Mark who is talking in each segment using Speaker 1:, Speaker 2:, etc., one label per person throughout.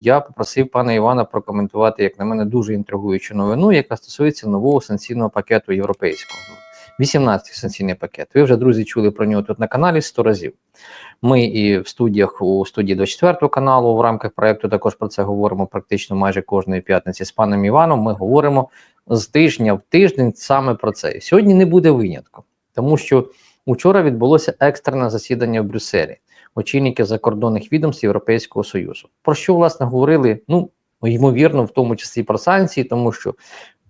Speaker 1: я попросив пана Івана прокоментувати, як на мене, дуже інтригуючу новину, яка стосується нового санкційного пакету європейського. 18-й санкційний пакет. Ви вже, друзі, чули про нього тут на каналі 100 разів. Ми і в студіях у студії 24 каналу в рамках проекту також про це говоримо практично майже кожної п'ятниці з паном Іваном. Ми говоримо з тижня в тиждень саме про це. Сьогодні не буде винятком, тому що учора відбулося екстрене засідання в Брюсселі очільники закордонних відомств Європейського Союзу. Про що власне говорили? Ну ймовірно, в тому числі про санкції, тому що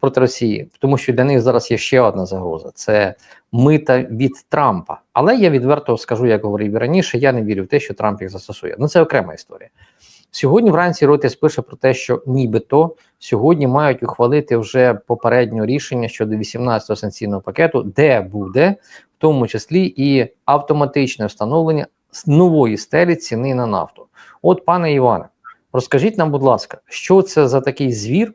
Speaker 1: проти Росії, тому що для них зараз є ще одна загроза: це мита від Трампа. Але я відверто скажу, як говорив раніше, я не вірю в те, що Трамп їх застосує. Ну це окрема історія. Сьогодні вранці Ротіс пише про те, що нібито сьогодні мають ухвалити вже попереднє рішення щодо 18-го санкційного пакету, де буде в тому числі і автоматичне встановлення нової стелі ціни на нафту. От, пане Іване, розкажіть нам, будь ласка, що це за такий звір,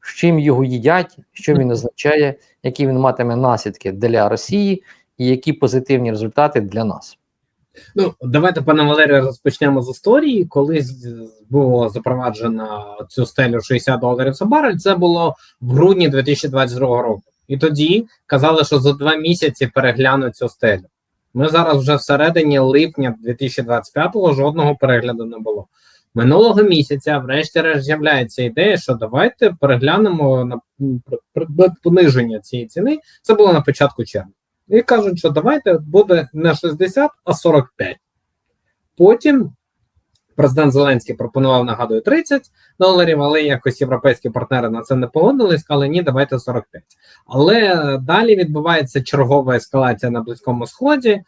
Speaker 1: з чим його їдять, що він означає, які він матиме наслідки для Росії, і які позитивні результати для нас.
Speaker 2: Ну, давайте, пане Валерію, розпочнемо з історії. Коли було запроваджено цю стелю 60 доларів за барель, це було в грудні 2022 року. І тоді казали, що за два місяці переглянуть цю стелю. Ми зараз вже всередині липня 2025-го жодного перегляду не було. Минулого місяця, врешті-решт, з'являється ідея, що давайте переглянемо на пониження цієї ціни. Це було на початку червня. І кажуть, що давайте буде не 60, а 45. Потім Президент Зеленський пропонував, нагадую, 30 доларів, але якось європейські партнери на це не погодились, сказали, ні, давайте 45. Але далі відбувається чергова ескалація на Близькому Сході,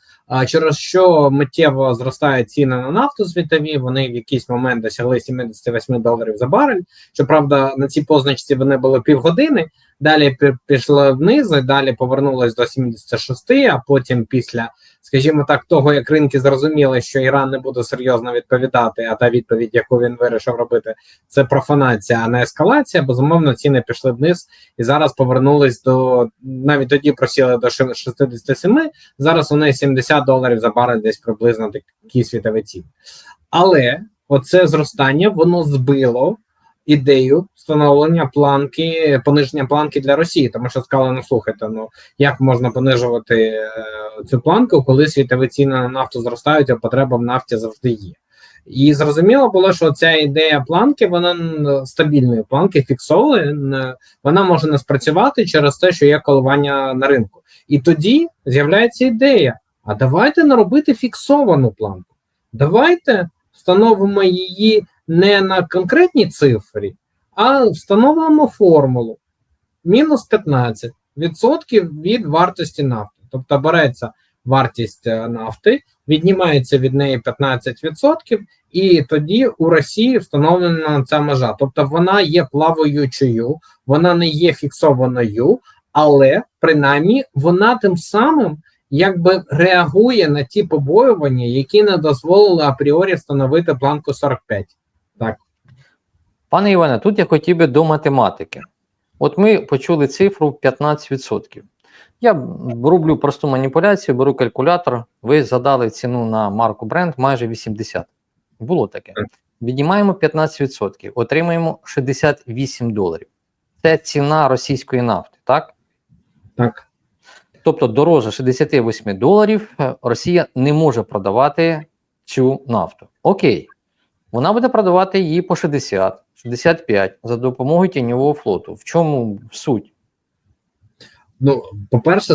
Speaker 2: через що миттєво зростають ціни на нафту світові. Вони в якийсь момент досягли 78 доларів за барель. Щоправда, на цій позначці вони були півгодини. Далі пішли вниз, далі повернулись до 76, а потім після скажімо так, того як ринки зрозуміли, що Іран не буде серйозно відповідати, а та відповідь, яку він вирішив робити, це профанація, а не ескалація. Безумовно, ціни пішли вниз і зараз повернулись до навіть тоді просіли до 67, Зараз вони 70 доларів за барель, десь приблизно такі світові ціни. Але оце зростання воно збило ідею встановлення планки, пониження планки для Росії, тому що сказали, ну слухайте, ну як можна понижувати е, цю планку, коли світові ціни на нафту зростають, а потреба в нафті завжди є. І зрозуміло було, що ця ідея планки, вона стабільної планки, фіксової, вона може не спрацювати через те, що є коливання на ринку. І тоді з'являється ідея: а давайте наробити фіксовану планку. Давайте встановимо її не на конкретній цифрі, а встановимо формулу мінус 15% від вартості нафти. Тобто береться вартість е, нафти, віднімається від неї 15%, і тоді у Росії встановлена ця межа. Тобто вона є плаваючою, вона не є фіксованою, але принаймні вона тим самим якби реагує на ті побоювання, які не дозволили апріорі встановити планку 45. Так.
Speaker 1: Пане Іване, тут я хотів би до математики. От ми почули цифру 15%. Я роблю просту маніпуляцію, беру калькулятор. Ви задали ціну на марку бренд майже 80. Було таке. Віднімаємо 15%, отримаємо 68 доларів. Це ціна російської нафти, так?
Speaker 2: Так.
Speaker 1: Тобто дороже 68 доларів е, Росія не може продавати цю нафту. Окей, вона буде продавати її по 60, 65 за допомогою тіньового флоту. В чому суть?
Speaker 2: Ну, по-перше,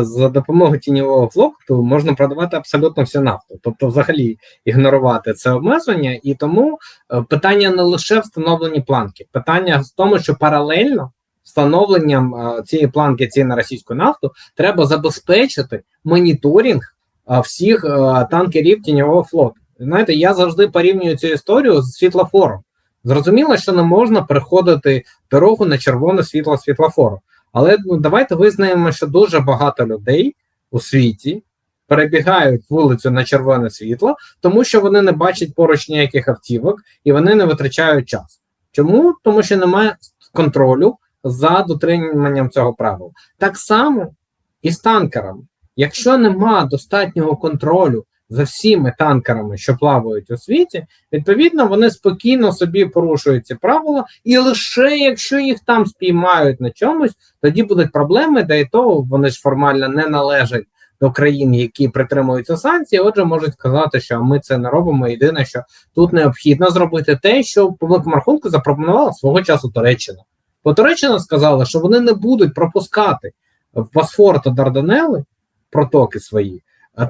Speaker 2: за допомогою тіньового флоту можна продавати абсолютно всю нафту, тобто, взагалі, ігнорувати це обмеження, і тому е, питання не лише встановлені планки, питання в тому, що паралельно встановленням е, цієї планки цін на російську нафту треба забезпечити моніторинг е, всіх танкерів тіньового флоту. Знаєте, я завжди порівнюю цю історію з світлофором. Зрозуміло, що не можна переходити дорогу на червоне світло світлофору. Але ну, давайте визнаємо, що дуже багато людей у світі перебігають вулицю на червоне світло, тому що вони не бачать поруч ніяких автівок і вони не витрачають час. Чому? Тому що немає контролю за дотриманням цього правила. Так само і з танкерами. Якщо нема достатнього контролю за всіми танкерами, що плавають у світі, відповідно, вони спокійно собі порушують ці правила, і лише якщо їх там спіймають на чомусь, тоді будуть проблеми, де і то вони ж формально не належать до країн, які притримуються санкцій. Отже, можуть сказати, що ми це не робимо. Єдине, що тут необхідно зробити те, що по великому рахунку запропонувала свого часу Туреччина. Бо Туреччина сказала, що вони не будуть пропускати в Босфор та Дарданели протоки свої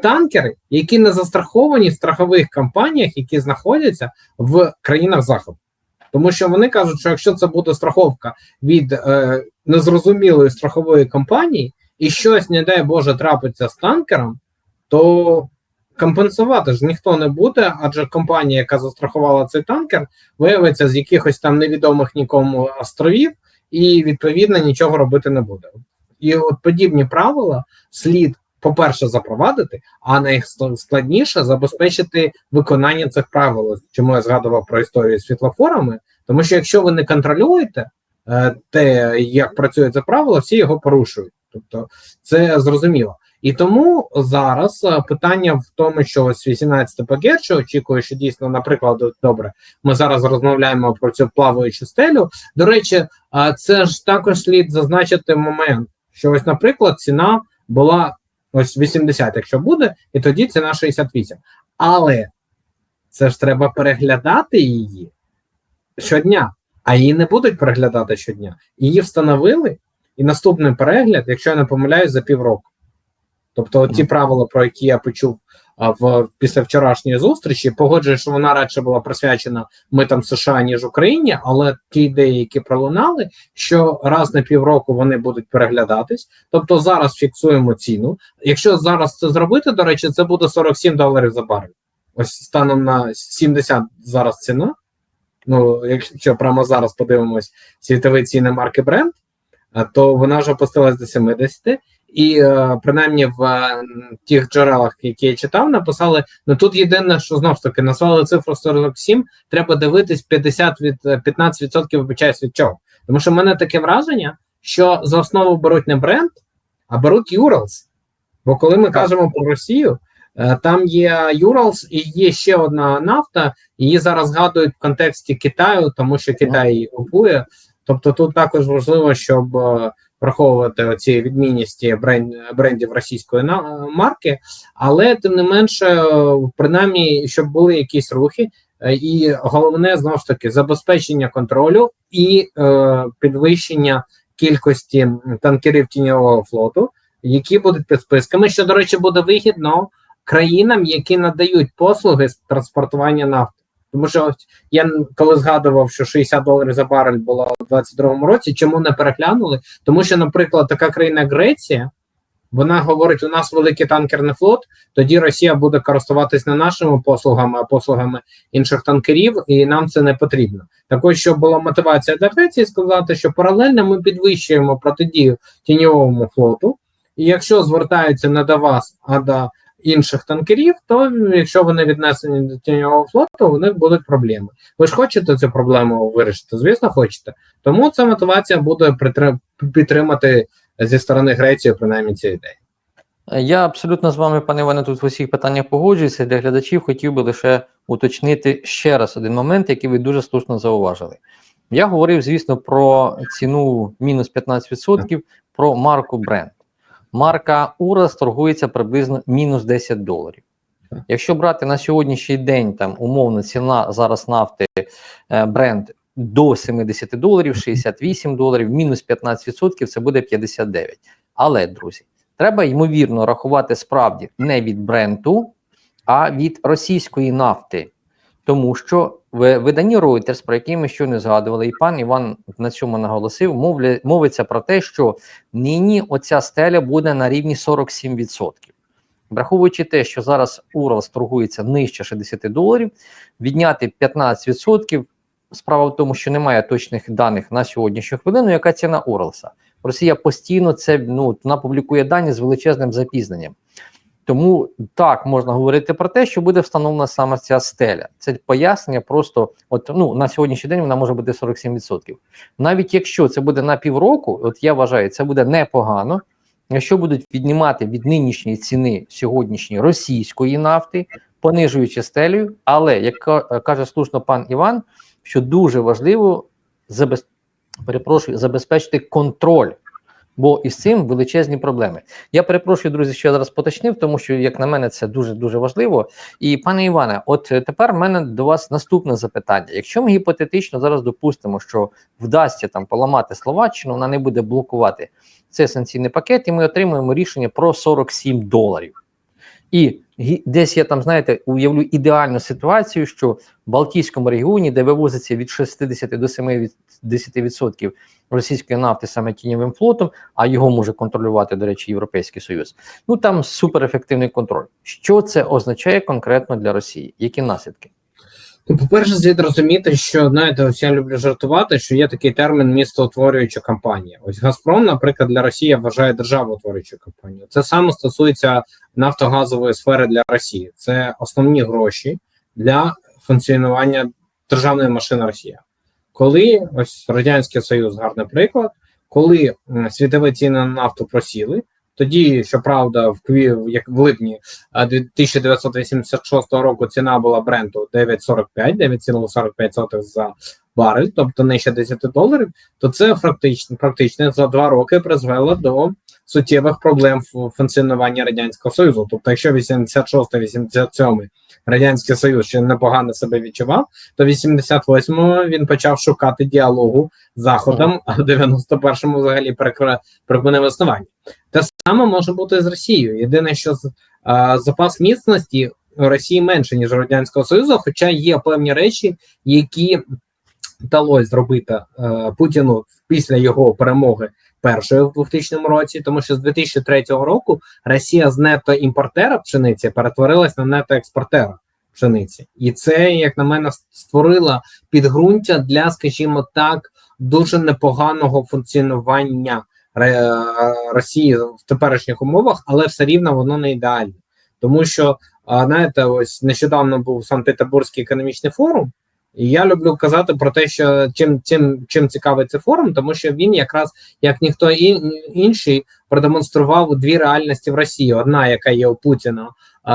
Speaker 2: танкери, які не застраховані в страхових компаніях, які знаходяться в країнах заходу. Тому що вони кажуть, що якщо це буде страховка від е, незрозумілої страхової компанії, і щось, не дай Боже, трапиться з танкером, то компенсувати ж ніхто не буде, адже компанія, яка застрахувала цей танкер, виявиться з якихось там невідомих нікому островів, і відповідно нічого робити не буде. І от подібні правила слід, по-перше, запровадити, а найскладніше забезпечити виконання цих правил. Чому я згадував про історію з світлофорами? Тому що якщо ви не контролюєте е, те, як працює це правило, всі його порушують. Тобто це зрозуміло. І тому зараз е, питання в тому, що ось 18 пакет, що очікує, що дійсно, наприклад, добре, ми зараз розмовляємо про цю плаваючу стелю. До речі, це ж також слід зазначити момент, що ось, наприклад, ціна була ось 80, якщо буде, і тоді ціна 68. Але це ж треба переглядати її щодня, а її не будуть переглядати щодня. Її встановили, і наступний перегляд, якщо я не помиляюсь, за півроку. Тобто, ті правила, про які я почув в після вчорашньої зустрічі, погоджую, що вона радше була присвячена митам США ніж Україні, але ті ідеї, які пролунали, що раз на півроку вони будуть переглядатись. Тобто зараз фіксуємо ціну. Якщо зараз це зробити, до речі, це буде 47 доларів за барель. Ось станом на 70 зараз ціна. Ну, якщо прямо зараз подивимось світові ціни марки а, то вона вже опустилась до 70. І е, принаймні в е, тих джерелах, які я читав, написали: ну тут єдине, що знов ж таки назвали цифру 47, треба дивитись 50 від е, 15% вибачаюсь від чого. Тому що в мене таке враження, що за основу беруть не бренд, а беруть Urals. Бо коли ми кажемо про Росію, е, там є Urals і є ще одна нафта, її зараз згадують в контексті Китаю, тому що Китай її купує. Тобто тут також важливо, щоб враховувати оці відмінності бренд, брендів російської марки, але тим не менше, принаймні, щоб були якісь рухи, е, і головне знову ж таки забезпечення контролю і е, підвищення кількості танкерів тіньового флоту, які будуть під списками, що, до речі, буде вигідно країнам, які надають послуги з транспортування нафти. Тому що я коли згадував, що 60 доларів за барель було у 22-му році, чому не переглянули? Тому що, наприклад, така країна Греція, вона говорить: у нас великий танкерний флот, тоді Росія буде користуватись не нашими послугами, а послугами інших танкерів, і нам це не потрібно. Також щоб була мотивація для Греції сказати, що паралельно ми підвищуємо протидію тіньовому флоту, і якщо звертаються не до вас, а до інших танкерів, то якщо вони віднесені до тіньового флоту, у них будуть проблеми. Ви ж хочете цю проблему вирішити? Звісно, хочете. Тому ця мотивація буде підтримати зі сторони Греції, принаймні ці ідеї.
Speaker 1: Я абсолютно з вами, пане Іване, тут в усіх питаннях погоджуюся. Для глядачів хотів би лише уточнити ще раз один момент, який ви дуже слушно зауважили. Я говорив, звісно, про ціну мінус 15%, про марку бренд. Марка Урас торгується приблизно мінус 10 доларів. Якщо брати на сьогоднішній день, там умовно ціна зараз нафти е, бренд до 70 доларів, 68 доларів, мінус 15% це буде 59. Але, друзі, треба ймовірно рахувати справді не від бренду, а від російської нафти. Тому що в виданні Reuters, про яке ми щойно згадували, і пан Іван на цьому наголосив, мовля, мовиться про те, що нині оця стеля буде на рівні 47%. Враховуючи те, що зараз Уралс торгується нижче 60 доларів, відняти 15%. Справа в тому, що немає точних даних на сьогоднішню хвилину, яка ціна Уралса. Росія постійно це ну вона публікує дані з величезним запізненням. Тому так можна говорити про те, що буде встановлена саме ця стеля. Це пояснення просто от ну на сьогоднішній день вона може бути 47%. Навіть якщо це буде на півроку, от я вважаю, це буде непогано, якщо будуть піднімати від нинішньої ціни сьогоднішньої російської нафти, понижуючи стелю, але як каже слушно пан Іван, що дуже важливо забез... перепрошую, забезпечити контроль. Бо із цим величезні проблеми. Я перепрошую, друзі, що я зараз поточнив, тому що, як на мене, це дуже дуже важливо. І пане Іване, от е, тепер в мене до вас наступне запитання. Якщо ми гіпотетично зараз допустимо, що вдасться там поламати Словаччину, вона не буде блокувати цей санкційний пакет, і ми отримуємо рішення про 47 доларів. І десь я там, знаєте, уявлю ідеальну ситуацію, що в Балтійському регіоні, де вивозиться від 60 до 70% російської нафти саме тіньовим флотом, а його може контролювати, до речі, Європейський Союз. Ну там суперефективний контроль. Що це означає конкретно для Росії? Які наслідки?
Speaker 2: По-перше, слід розуміти, що знаєте, ось я люблю жартувати, що є такий термін містоутворююча кампанія. Ось Газпром, наприклад, для Росії вважає державоутворюючу кампанію. Це саме стосується нафтогазової сфери для Росії. Це основні гроші для функціонування державної машини Росія. Коли ось радянський Союз, гарний приклад, коли світові ціни на нафту просіли. Тоді, щоправда, в кві, як в липні а 1986 року ціна була бренду 9,45, 9,45 за барель, тобто нижче 10 доларів, то це фактично, практично за два роки призвело до суттєвих проблем в функціонуванні Радянського Союзу. Тобто, якщо 86-87 Радянський Союз ще непогано себе відчував, то 88-му він почав шукати діалогу з Заходом, а в 91-му взагалі припинив існування. Саме може бути з Росією. Єдине, що з- а, запас міцності Росії менше, ніж Радянського Союзу, хоча є певні речі, які вдалося зробити е, Путіну після його перемоги першої в 2000 році, тому що з 2003 року Росія з нетоімпортера пшениці перетворилась на нетоекспортера пшениці, і це, як на мене, створило підґрунтя для, скажімо так, дуже непоганого функціонування Росії в теперішніх умовах, але все рівно воно не ідеальне, тому що знаєте, ось нещодавно був Санкт-Петербурзький економічний форум. І я люблю казати про те, що чим чим, чим цікавий цей форум, тому що він якраз як ніхто інший продемонстрував дві реальності в Росії: одна, яка є у Путіна,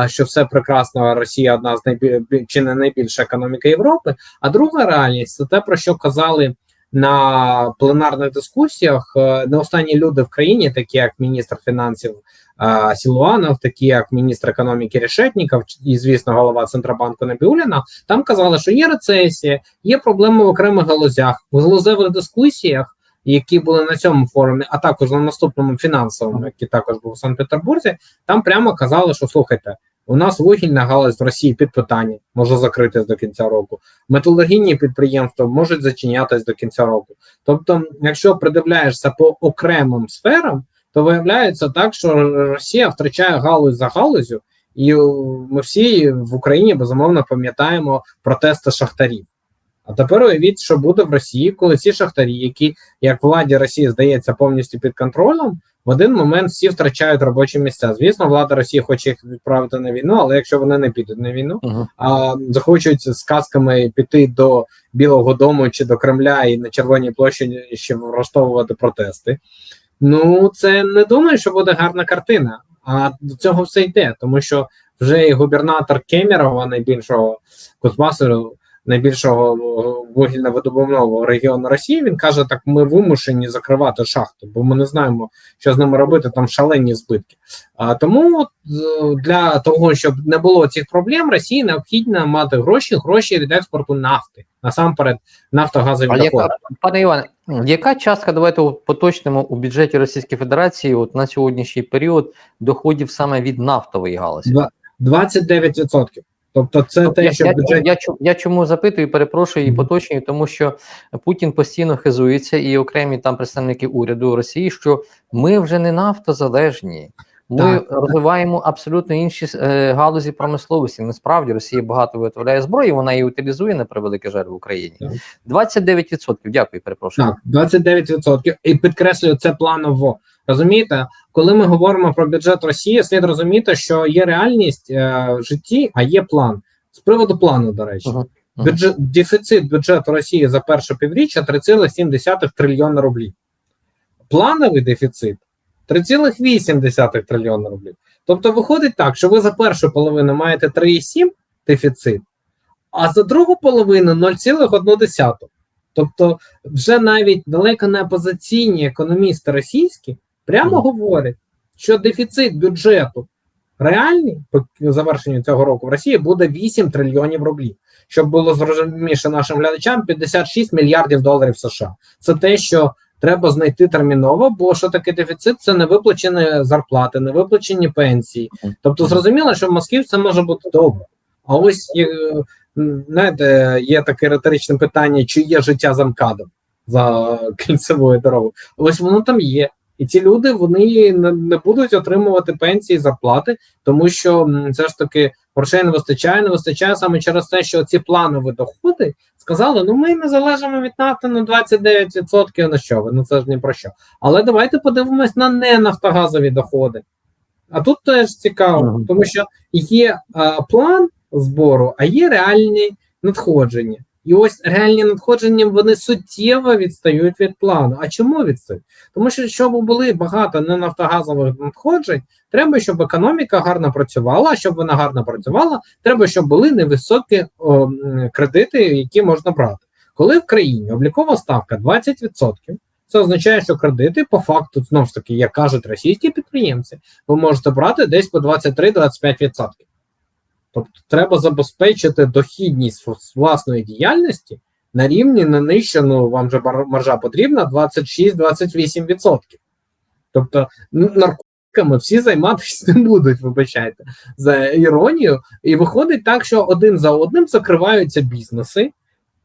Speaker 2: що все прекрасно, Росія одна з найбіль чи не найбільша економіка Європи. А друга реальність це те, про що казали на пленарних дискусіях не останні люди в країні, такі як міністр фінансів е, Сілуанов, такі як міністр економіки Решетніков і, звісно, голова Центробанку Набіуліна, там казали, що є рецесія, є проблеми в окремих галузях, в галузевих дискусіях. Які були на цьому форумі, а також на наступному фінансовому, який також був у Санкт-Петербурзі, там прямо казали, що слухайте, у нас вугільна галузь в Росії під питання, може закритись до кінця року. Металургійні підприємства можуть зачинятись до кінця року. Тобто, якщо придивляєшся по окремим сферам, то виявляється так, що Росія втрачає галузь за галузю, і ми всі в Україні безумовно пам'ятаємо протести шахтарів. А тепер уявіть, що буде в Росії, коли ці шахтарі, які як владі Росії здається повністю під контролем, в один момент всі втрачають робочі місця. Звісно, влада Росії хоче їх відправити на війну, але якщо вони не підуть на війну,
Speaker 1: Угу.
Speaker 2: а захочуть з казками піти до Білого Дому чи до Кремля і на Червоній площі ще влаштовувати протести. Ну це не думаю, що буде гарна картина. А до цього все йде, тому що вже і губернатор Кемерова, найбільшого Кузбасу, найбільшого е, вугільно-видобувного регіону Росії, він каже: так ми вимушені закривати шахту, бо ми не знаємо, що з ними робити. Там шалені збитки. А тому е, для того, щоб не було цих проблем, Росії необхідно мати гроші, гроші від експорту нафти, насамперед нафтогазові
Speaker 1: яка, пане Іване, яка частка, давайте поточнимо у бюджеті Російської Федерації от на сьогоднішній період доходів саме від нафтової галузі?
Speaker 2: Два- 29%. Тобто, це те, що
Speaker 1: я,
Speaker 2: в бюджеті
Speaker 1: я, я чому запитую, перепрошую і поточнюю, тому що Путін постійно хизується, і окремі там представники уряду Росії, що ми вже не нафтозалежні. Ми
Speaker 2: Так,
Speaker 1: розвиваємо абсолютно інші е, галузі промисловості. Насправді Росія багато виготовляє зброї, вона її утилізує на превеликий жаль в Україні.
Speaker 2: Так.
Speaker 1: 29%. Дякую, перепрошую.
Speaker 2: Так, 29%. І підкреслюю, це планово. Розумієте, коли ми говоримо про бюджет Росії, слід розуміти, що є реальність е, в житті, а є план. З приводу плану, до речі,
Speaker 1: Мгм. Мгм.
Speaker 2: бюджет, дефіцит бюджету Росії за перше півріччя 3,7 трильйона рублів. Плановий дефіцит 3,8 трильйона рублів. Тобто виходить так, що ви за першу половину маєте 3,7 дефіцит, а за другу половину 0,1. Тобто, вже навіть далеко не опозиційні економісти російські прямо говорять, що дефіцит бюджету реальний по завершенню цього року в Росії буде 8 трильйонів рублів. Щоб було зрозуміше нашим глядачам, 56 мільярдів доларів США. Це те, що треба знайти терміново, бо що таке дефіцит? Це не виплачені зарплати, не виплачені пенсії. Тобто, зрозуміло, що в Москві все може бути добре. А ось є, знаєте, є таке риторичне питання, чи є життя за МКАДом за кільцевою дорогою. Ось воно там є. І ці люди вони не, будуть отримувати пенсії, зарплати, тому що все ж таки грошей не вистачає, не вистачає саме через те, що ці планові доходи сказали: ну ми не залежимо від нафти на 29%, на що ви? Ну це ж не про що. Але давайте подивимось на не нафтогазові доходи. А тут теж цікаво, тому що є а, план збору, а є реальні надходження. І ось реальні надходження вони суттєво відстають від плану. А чому відстають? Тому що щоб були багато ненафтогазових надходжень, треба, щоб економіка гарно працювала. А щоб вона гарно працювала, треба, щоб були невисокі о, кредити, які можна брати. Коли в країні облікова ставка 20%, це означає, що кредити по факту знову ж таки, як кажуть російські підприємці, ви можете брати десь по 23-25%. Тобто треба забезпечити дохідність власної діяльності на рівні не нижче, ну вам же маржа потрібна 26-28%. Тобто наркотиками всі займатися не будуть, вибачайте, за іронію. І виходить так, що один за одним закриваються бізнеси.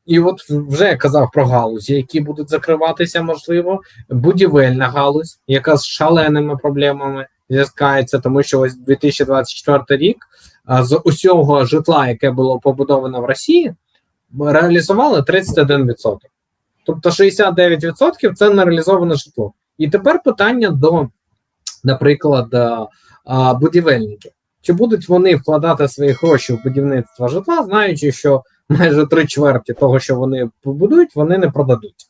Speaker 2: І от вже я казав про галузі, які будуть закриватися, можливо, будівельна галузь, яка з шаленими проблемами зв'язкається, тому що ось 2024 рік з усього житла, яке було побудовано в Росії, реалізували 31%. Тобто 69% це нереалізоване житло. І тепер питання до, наприклад, а, будівельників. Чи будуть вони вкладати свої гроші в будівництво житла, знаючи, що майже три чверті того, що вони побудують, вони не продадуть.